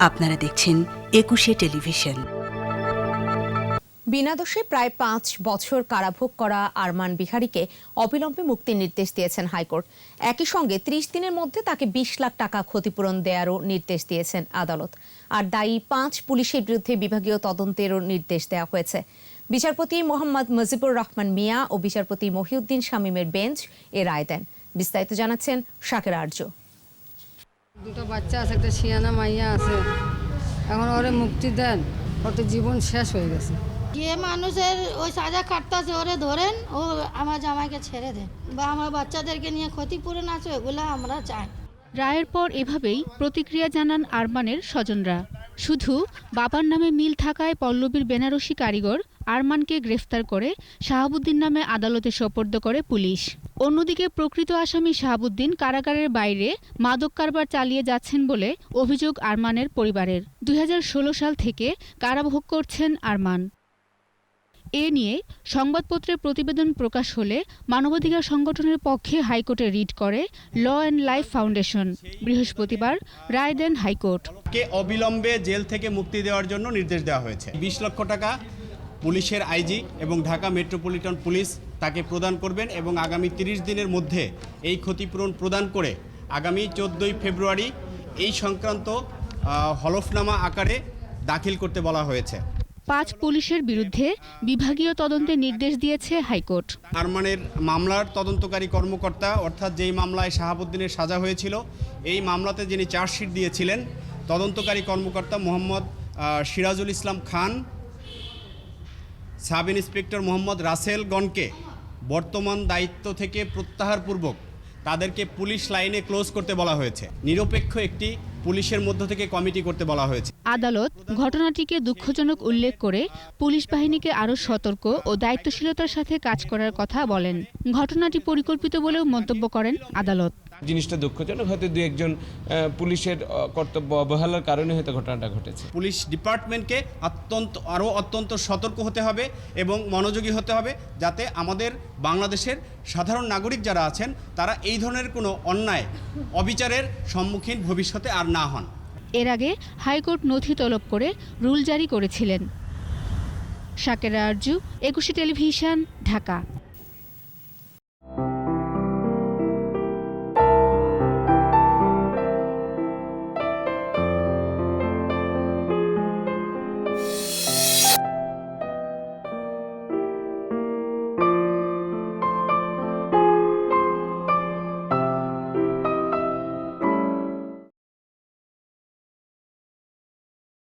আপনারা দেখছেন একুশে টেলিভিশন। বিনা দোষে প্রায় পাঁচ বছর কারাভোগ করা আরমান বিহারীকে অবিলম্বে মুক্তির নির্দেশ দিয়েছেন হাইকোর্ট। একই সঙ্গে ত্রিশ দিনের মধ্যে তাকে বিশ লাখ টাকা ক্ষতিপূরণ দেওয়ারও নির্দেশ দিয়েছেন আদালত। আর দায়ী পাঁচ পুলিশের বিরুদ্ধে বিভাগীয় তদন্তেরও নির্দেশ দেওয়া হয়েছে। বিচারপতি মোহাম্মদ মুজিবুর রহমান মিয়া ও বিচারপতি মহিউদ্দিন শামীমের বেঞ্চ এ রায় দেন। বিস্তারিত জানাচ্ছেন শাকের আর্য। দুটো বাচ্চা আছে একটা শিয়ানা মাইয়া আছে। এখন ওরে মুক্তি দেন ওর তো জীবন শেষ হয়ে গেছে। যে মানুষের ওই সাজা কাটতেছে ওরে ধরেন ও আমার জামাইকে ছেড়ে দেন। বা আমার বাচ্চাদেরকে নিয়ে ক্ষতিপূরণ আছে ওগুলো আমরা চাই। রায়ের পর এভাবেই প্রতিক্রিয়া জানান আরমানের স্বজনরা। শুধু বাবার নামে মিল থাকায় পল্লবীর বেনারসি কারিগর আরমানকে গ্রেফতার করে শাহাবুদ্দিন নামে আদালতে সোপর্দ করে পুলিশ। অন্যদিকে প্রকৃত আসামি শাহাবুদ্দিন কারাগারের বাইরে মাদক কারবার চালিয়ে যাচ্ছেন বলে অভিযোগ আরমানের পরিবারের। দুই হাজার ষোলো সাল থেকে কারাভোগ করছেন আরমান। এ নিয়ে সংবাদপত্রে প্রতিবেদন প্রকাশ হলে মানবাধিকার সংগঠনের পক্ষে হাইকোর্টে রিট করে ল অ্যান্ড লাইফ ফাউন্ডেশন বৃহস্পতিবার রায় দেন হাইকোর্ট। কে অবিলম্বে জেল থেকে মুক্তি দেওয়ার জন্য নির্দেশ দেওয়া হয়েছে। বিশ লক্ষ টাকা পুলিশের আইজি এবং ঢাকা মেট্রোপলিটন পুলিশ তাকে প্রদান করবেন এবং আগামী তিরিশ দিনের মধ্যে এই ক্ষতিপূরণ প্রদান করে আগামী চোদ্দোই ফেব্রুয়ারি এই সংক্রান্ত হলফনামা আকারে দাখিল করতে বলা হয়েছে। পাঁচ পুলিশের বিরুদ্ধে বিভাগীয় তদন্তের নির্দেশ দিয়েছে হাইকোর্ট। আরমানের মামলার তদন্তকারী কর্মকর্তা অর্থাৎ যেই মামলায় শাহাবুদ্দিনের সাজা হয়েছিল এই মামলাতে যিনি চার্জশিট দিয়েছিলেন তদন্তকারী কর্মকর্তা মোহাম্মদ সিরাজুল ইসলাম খান সাব ইন্সপেক্টর মোহাম্মদ রাসেল গনকে বর্তমান দায়িত্ব থেকে প্রত্যাহারপূর্বক তাদেরকে পুলিশ লাইনে ক্লোজ করতে বলা হয়েছে। নিরপেক্ষ একটি পুলিশের মধ্য থেকে কমিটি করতে বলা হয়েছে। আদালত ঘটনাটিকে দুঃখজনক উল্লেখ করে পুলিশ বাহিনীকে আরও সতর্ক ও দায়িত্বশীলতার সাথে কাজ করার কথা বলেন। ঘটনাটি পরিকল্পিত বলেও মন্তব্য করেন আদালত। জিনিসটা দুঃখজনক হয়তো দু একজন পুলিশের কর্তব্য অবহেলার কারণে হয়তো ঘটনাটা ঘটেছে। পুলিশ ডিপার্টমেন্টকে অত্যন্ত আরও অত্যন্ত সতর্ক হতে হবে এবং মনোযোগী হতে হবে যাতে আমাদের বাংলাদেশের সাধারণ নাগরিক যারা আছেন তারা এই ধরনের কোনো অন্যায় অবিচারের সম্মুখীন ভবিষ্যতে আর না হন। এর আগে হাইকোর্ট নথি তলব করে রুল জারি করেছিলেন। শাকেরা আরজু, একুশে টেলিভিশন, ঢাকা।